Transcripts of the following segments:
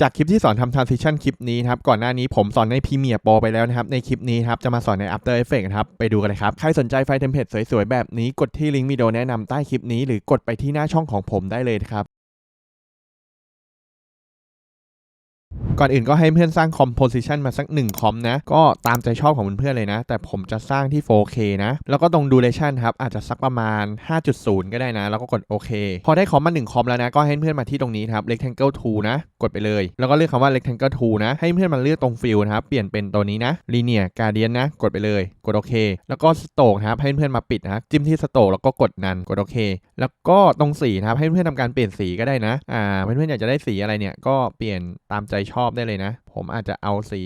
จากคลิปที่สอนทำ transition คลิปนี้ครับ ก่อนหน้านี้ผมสอนใน Premiere Pro ไปแล้วนะครับ ในคลิปนี้ครับ จะมาสอนใน After Effects ครับ ไปดูกันเลยครับ ใครสนใจไฟล์เทมเพลตสวยๆ แบบนี้ กดที่ลิงก์วิดีโอแนะนำใต้คลิปนี้ หรือกดไปที่หน้าช่องของผมได้เลยครับ ก่อนอื่นก็ให้เพื่อนสร้าง composition มาสัก1คอมนะ ก็ตามใจชอบของเพื่อนๆเลยนะ แต่ผมจะสร้างที่ 4K นะ แล้วก็ตรง duration ครับ อาจจะสักประมาณ 5.0 ก็ได้นะ แล้วก็กดโอเค พอได้คอมมา1คอมแล้วนะ ก็ให้เพื่อนมาที่ตรงนี้ครับ rectangle tool นะ กดไปเลย แล้วก็เลือกคำว่า rectangle tool นะ ให้เพื่อนมาเลือกตรง fill นะครับ เปลี่ยนเป็นตัวนี้นะ linear gradient นะ กดไปเลย กดโอเค แล้วก็ stroke นะครับ ให้เพื่อนมาปิดนะจิ้มที่ stroke แล้วก็กดนันกดโอเค แล้วก็ตรงสีนะครับ ให้เพื่อนทำการเปลี่ยนสีก็ได้นะ อ่า เพื่อนๆอยากจะได้สีอะไรเนี่ย ก็เปลี่ยนตามใจชอบอบได้เลยนะ ผมอาจจะเอาสี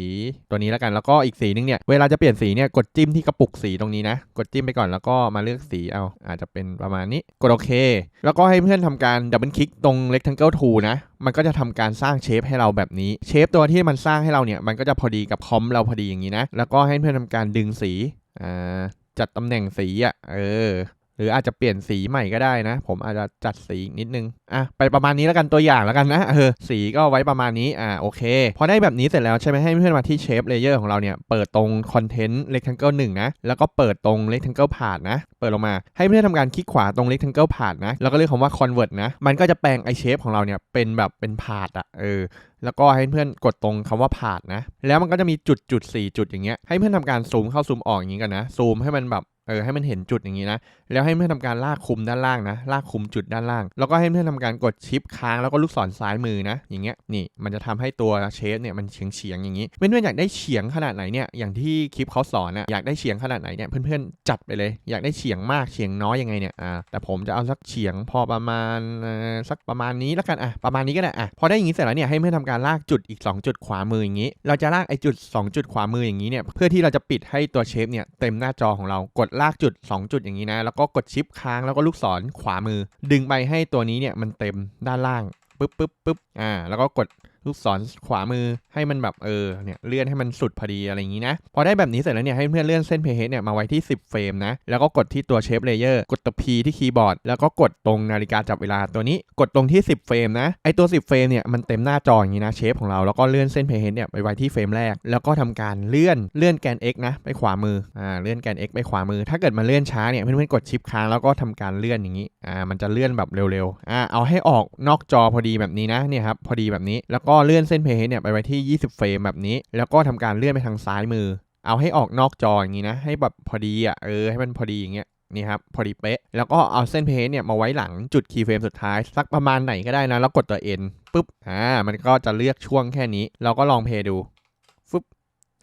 ตัวนี้แล้วกัน แล้วก็อีกสีนึงเนี่ย เวลาจะเปลี่ยนสีเนี่ย กดจิ้มที่กระปุกสีตรงนี้นะ กดจิ้มไปก่อนแล้วก็มาเลือกสีเอา อาจจะเป็นประมาณนี้ กดโอเค แล้วก็ให้เพื่อนทำการดับเบิลคลิกตรง rectangle tool นะ มันก็จะทำการสร้างเชฟให้เราแบบนี้ เชฟตัวที่มันสร้างให้เราเนี่ย มันก็จะพอดีกับคอมเราพอดีอย่างนี้นะ แล้วก็ให้เพื่อนทำการดึงสี อ่า จัดตำแหน่งสีอะ เออ หรืออาจจะเปลี่ยนสีใหม่ก็ได้นะ ผมอาจจะจัดสีอีกนิดนึงอะไปประมาณนี้แล้วกันตัวอย่างแล้วกันนะเออสีก็ไว้ประมาณนี้อ่าโอเค พอได้แบบนี้เสร็จแล้วใช่ไหมให้เพื่อนมาที่เชฟเลเยอร์ของเราเนี่ยเปิดตรงคอนเทนต์ rectangle 1นะแล้วก็เปิดตรง rectangle part นะ เปิดลงมาให้เพื่อนทำการคลิกขวาตรง rectangle part นะแล้วก็เลือกคำว่า convert นะมันก็จะแปลงไอเชฟของเราเนี่ยเป็นแบบเป็น part อะเออแล้วก็ให้เพื่อนกดตรงคำว่าผ่านนะ แล้วมันก็จะมีจุดจุดสี่จุดอย่างเงี้ย ให้เพื่อนทำการซูมเข้าซูมออกอย่างงี้กันนะ ซูมให้มันแบบ เออให้มันเห็นจุดอย่างงี้นะ แล้วให้เพื่อนทำการลากคุมด้านล่างนะ ลากคุมจุดด้านล่าง แล้วก็ให้เพื่อนทำการกดชิปค้างแล้วก็ลูกศรซ้ายมือนะ อย่างเงี้ย นี่ มันจะทำให้ตัวเชฟเนี่ยมันเฉียงเฉียงอย่างงี้ เพื่อนๆอยากได้เฉียงขนาดไหนเนี่ย อย่างที่คลิปเขาสอนอะอยากได้เฉียงขนาดไหนเนี่ย เพื่อนๆจัดไปเลย อยากได้เฉียงมากเฉียงน้อยยังไงเนี่ย อ่า แต่ผมจะเอาสักเฉียงพอประมาณสักประมาณนี้แล้วกัน อะ ประมาณนี้ก็ได้ อะ พอได้อย่างนี้เสร็จแล้วเนี่ย ให้เพื่อนทำการลากจุดอีก 2 จุดขวามืออย่างนี้ เราจะลากไอ้จุด 2 จุดขวามืออย่างนี้เนี่ย เพื่อที่เราจะปิดให้ตัวเชฟเนี่ยเต็มหน้าจอของเรากดลากจุด 2 จุดอย่างนี้นะ แล้วก็กดชิปค้างแล้วก็ลูกศรขวามือ ดึงไปให้ตัวนี้เนี่ยมันเต็มด้านล่างปึ๊บปึ๊บปึ๊บอ่าแล้วก็กด ลูกศรขวามือให้มันแบบเออเนี่ยเลื่อนให้มันสุดพอดีอะไรอย่างนี้นะ พอได้แบบนี้เสร็จแล้วเนี่ยให้เพื่อนเลื่อนเส้นเพย์เฮดเนี่ยมาไว้ที่ 10 เฟรมนะ แล้วก็กดที่ตัวเชฟเลเยอร์กดตัว P ที่คีย์บอร์ดแล้วก็กดตรงนาฬิกาจับเวลาตัวนี้กดตรงที่ 10 เฟรมนะไอตัว 10 เฟรมเนี่ยมันเต็มหน้าจออย่างนี้นะเชฟของเราแล้วก็เลื่อนเส้นเพย์เฮดเนี่ยไปไว้ที่เฟรมแรก แล้วก็ทำการเลื่อนเลื่อนแกน x นะไปขวามืออ่าเลื่อนแกน x ไปขวามือ ถ้าเกิดมันเลื่อนช้าเนี่ยเพื่อนๆกดชิปค้างแล้วก็ทำการเลื่อนอย่างนี้อ่ามันจะเลื่อนแบบเร็วๆอ่าเอาให้ออกนอกจอพอดีแบบนี้นะเนี่ยครับพอดีแบบนี้แล้วก็เลื่อนเส้นเพย์เนี่ยไปไว้ที่ 20 เฟรมแบบนี้ แล้วก็ทำการเลื่อนไปทางซ้ายมือ เอาให้ออกนอกจออย่างนี้นะ ให้แบบพอดีอะเออให้มันพอดีอย่างเงี้ยนี่ครับพอดีเป๊ะ แล้วก็เอาเส้นเพย์เนี่ยมาไว้หลังจุดคีย์เฟรมสุดท้าย สักประมาณไหนก็ได้นะ แล้วกดตัว N ปุ๊บอ่ามันก็จะเลือกช่วงแค่นี้ เราก็ลองเพย์ดูฟึบ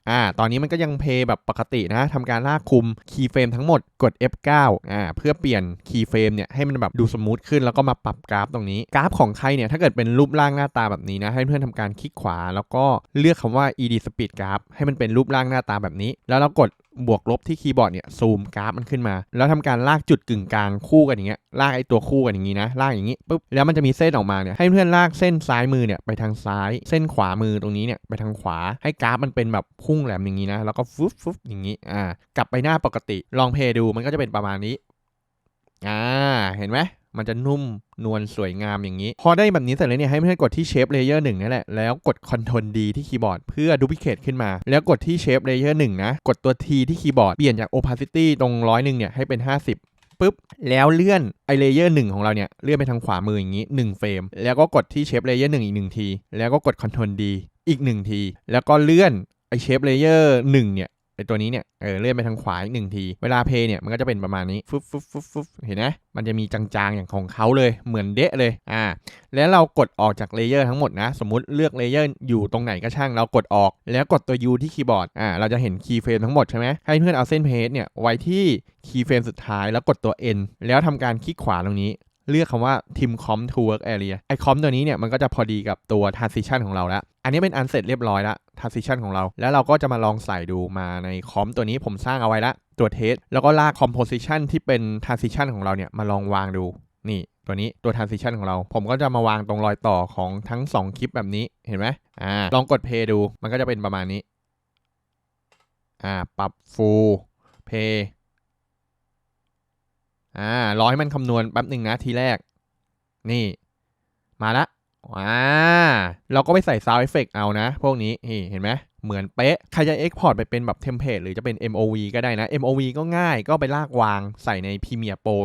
อ่า ตอนนี้มันก็ยังเพย์แบบปกตินะทำการลากคุมคีย์เฟรมทั้งหมดกด F9 อ่าเพื่อเปลี่ยนคีย์เฟรมเนี่ยให้มันแบบดูสมูทขึ้นแล้วก็มาปรับกราฟตรงนี้ กราฟของใครเนี่ยถ้าเกิดเป็นรูปร่างหน้าตาแบบนี้นะ ให้เพื่อนทำการคลิกขวา แล้วก็เลือกคำว่า ed speed graph ให้มันเป็นรูปร่างหน้าตาแบบนี้ แล้วเรากด บวกลบที่คีย์บอร์ดเนี่ยซูมกราฟมันขึ้นมา แล้วทำการลากจุดกึ่งกลางคู่กันอย่างเงี้ยลากไอตัวคู่กันอย่างงี้นะลากอย่างงี้ปุ๊บแล้วมันจะมีเส้นออกมาเนี่ยให้เพื่อนลากเส้นซ้ายมือเนี่ยไปทางซ้าย เส้นขวามือตรงนี้เนี่ยไปทางขวาให้กราฟมันเป็นแบบพุ่งแหลมอย่างงี้นะแล้วก็ฟึบฟึบอย่างงี้อ่ากลับไปหน้าปกติลองเพย์ดูมันก็จะเป็นประมาณนี้อ่าเห็นไหม มันจะนุ่มนวลสวยงามอย่างนี้ พอได้แบบนี้เสร็จแล้วเนี่ยให้เพื่อนกดที่เชฟเลเยอร์หนึ่งนี่แหละ แล้วกด Ctrl D ที่คีย์บอร์ดเพื่อดูพิเคทขึ้นมา แล้วกดที่เชฟเลเยอร์หนึ่งนะ กดตัว T ที่คีย์บอร์ด เปลี่ยนจาก opacity ตรงร้อยหนึ่งเนี่ยให้เป็น 50ปุ๊บแล้วเลื่อนไอเลเยอร์หนึ่งของเราเนี่ย เลื่อนไปทางขวามืออย่างนี้1เฟรม แล้วก็กดที่เชฟเลเยอร์หนึ่งอีก1ที แล้วก็กด Ctrl D อีก 1 ที แล้วก็เลื่อนไอเชฟเลเยอร์หนึ่งเนี่ย ไอตัวนี้เนี่ยเออเลื่อนไปทางขวาอีกหนึ่งที เวลาเพย์เนี่ยมันก็จะเป็นประมาณนี้ฟึบฟึบฟึบฟึบเห็นไหมมันจะมีจางๆอย่างของเขาเลยเหมือนเดะเลยอ่าแล้วเรากดออกจากเลเยอร์ทั้งหมดนะ สมมติเลือกเลเยอร์อยู่ตรงไหนก็ช่างเรากดออก แล้วกดตัว U ที่คีย์บอร์ดอ่าเราจะเห็นคีย์เฟรมทั้งหมดใช่ไหมให้เพื่อนเอาเส้นเพจเนี่ยไว้ที่คีย์เฟรมสุดท้ายแล้วกดตัว N แล้วทำการคลิกขวาตรงนี้ เลือกคำว่า Tim Com to Work Area ไอคอมตัวนี้เนี่ยมันก็จะพอดีกับตัว transition ของเราแล้ว อันนี้เป็นอันเสร็จเรียบร้อยแล้ว transition ของเรา แล้วเราก็จะมาลองใส่ดูมาในคอมตัวนี้ผมสร้างเอาไว้ละ ตัวเทส แล้วก็ลาก composition ที่เป็น transition ของเราเนี่ยมาลองวางดู นี่ตัวนี้ตัว transition ของเรา ผมก็จะมาวางตรงรอยต่อของทั้ง 2 คลิปแบบนี้เห็นไหมอ่าลองกด play ดูมันก็จะเป็นประมาณนี้อ่าปรับ full play อ่ารอให้มันคำนวณแป๊บหนึ่งนะทีแรก นี่ มาละอ่าเราก็ไปใส่ซาวเอฟเฟกต์เอานะ พวกนี้นี่เห็นไหม เหมือนเป๊ะ ใครจะ export ไปเป็นแบบเทมเพลตหรือจะเป็น MOV ก็ได้นะ MOV ก็ง่ายก็ไปลากวางใส่ใน Premiere Pro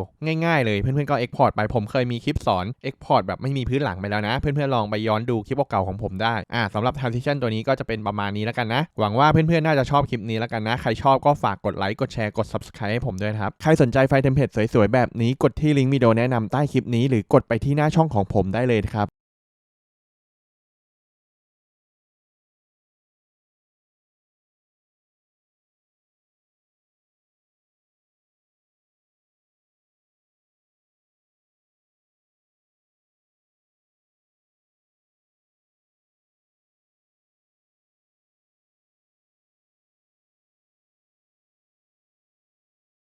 ง่ายๆ เลยเพื่อนๆก็ export ไปผมเคยมีคลิปสอน export แบบไม่มีพื้นหลังไปแล้วนะ เพื่อนๆลองไปย้อนดูคลิปเก่าของผมได้อ่าสำหรับ transition ตัวนี้ก็จะเป็นประมาณนี้แล้วกันนะ หวังว่าเพื่อนๆน่าจะชอบคลิปนี้แล้วกันนะ ใครชอบก็ฝากกดไลค์กดแชร์กด subscribe ให้ผมด้วยครับใครสนใจไฟเทมเพลตสวยๆแบบนี้กดที่ลิงก์วิดีโอแนะนำใต้คลิปนี้หรือกดไปที่หน้าช่องของผมได้เลยครับ